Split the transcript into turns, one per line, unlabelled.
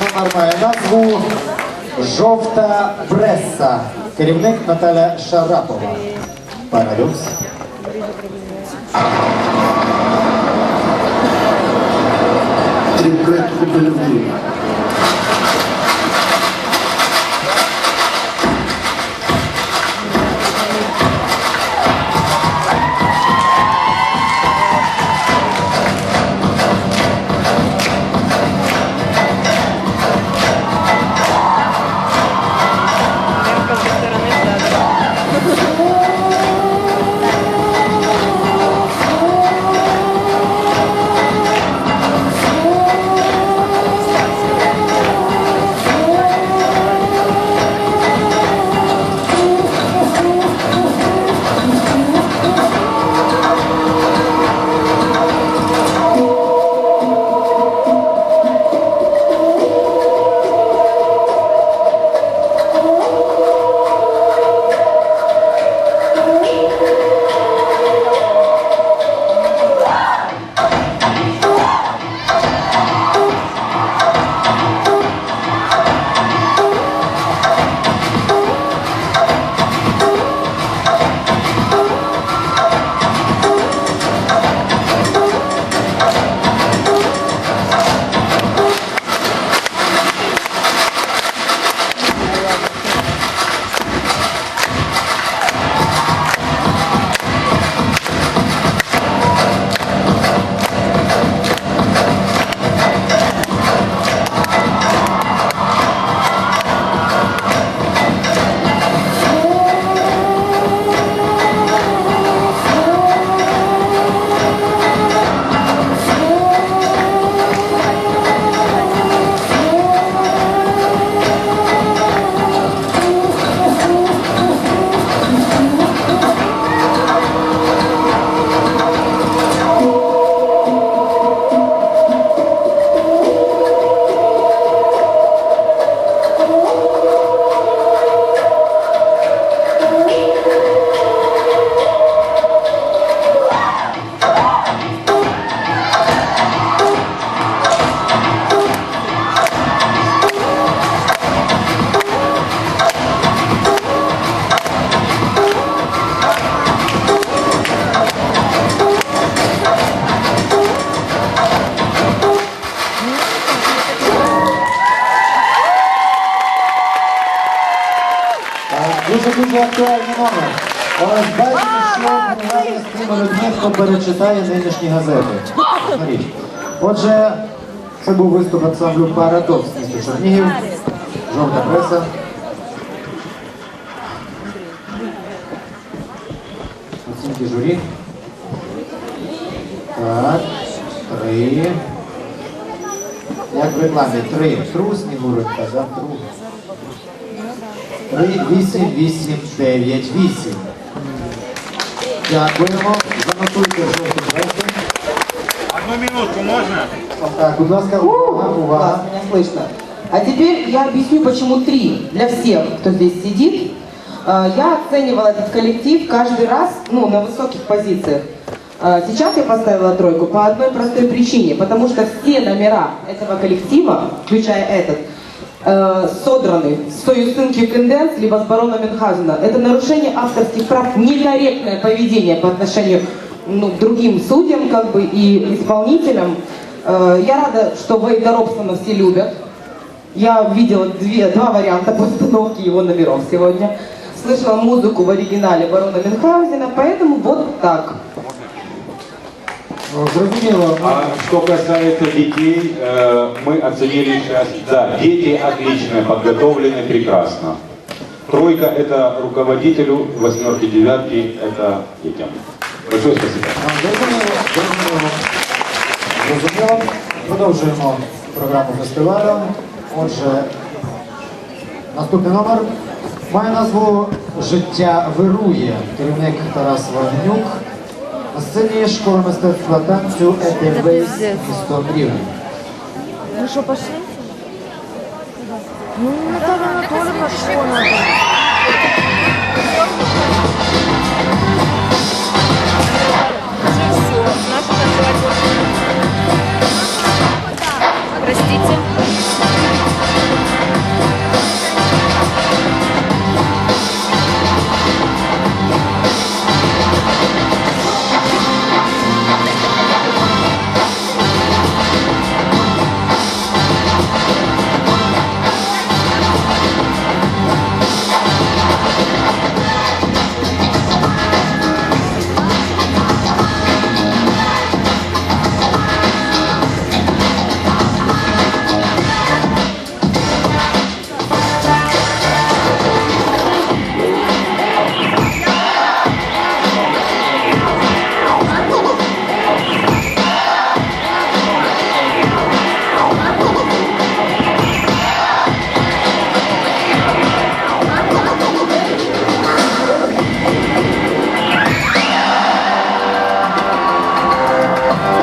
Номер має назву Жовта преса. Керівник Наталя Шарапова. Парадокс.
Трикретку полюбив.
дуже актуальний номер. Але бачимо, що генеральне з тими людьми, хто перечитає нинішні газети. Отже, це був виступ ансамблю «Парадокс» міста Чернігів. Жовта преса. Оцінки журі. Так, три. Як в рекламі, три. Трус не говорить, казав друг. 3898. Дякуємо. Занотуйте жовту жовту.
Одну минутку можно?
Так, будь ласка, увага,
Класс, увага. меня слышно. А теперь я объясню, почему три для всех, кто здесь сидит. А, я оценивала этот коллектив каждый раз, ну, на высоких позициях. А, сейчас я поставила тройку по одной простой причине, потому что все номера этого коллектива, включая этот, э, содраны с Союзынки Кенденс, либо с барона Мюнхгаузена. Это нарушение авторских прав, некорректное поведение по отношению ну, к другим судьям как бы, и исполнителям. Э, Я рада, что Вейда Робсона все любят. Я видела две, два варианта постановки его номеров сегодня. Слышала музыку в оригинале барона Мюнхгаузена, поэтому вот так.
Ну, Зрозуміло.
А что касается детей, э, мы оценили сейчас, да, дети отличные, подготовлены прекрасно. Тройка это руководителю, восьмерки, девятки это детям. Большое спасибо.
Зрозуміло, зрозуміло. Зрозуміло. Продовжуємо програму фестивалю. Отже, наступний номер має назву Життя вирує. Керівник Тарас Вагнюк. На сцені школи мистецтва танцю Едельвейс місто Рівне.
Ну что, пошли? Ну, Наталья Анатольевна, что надо?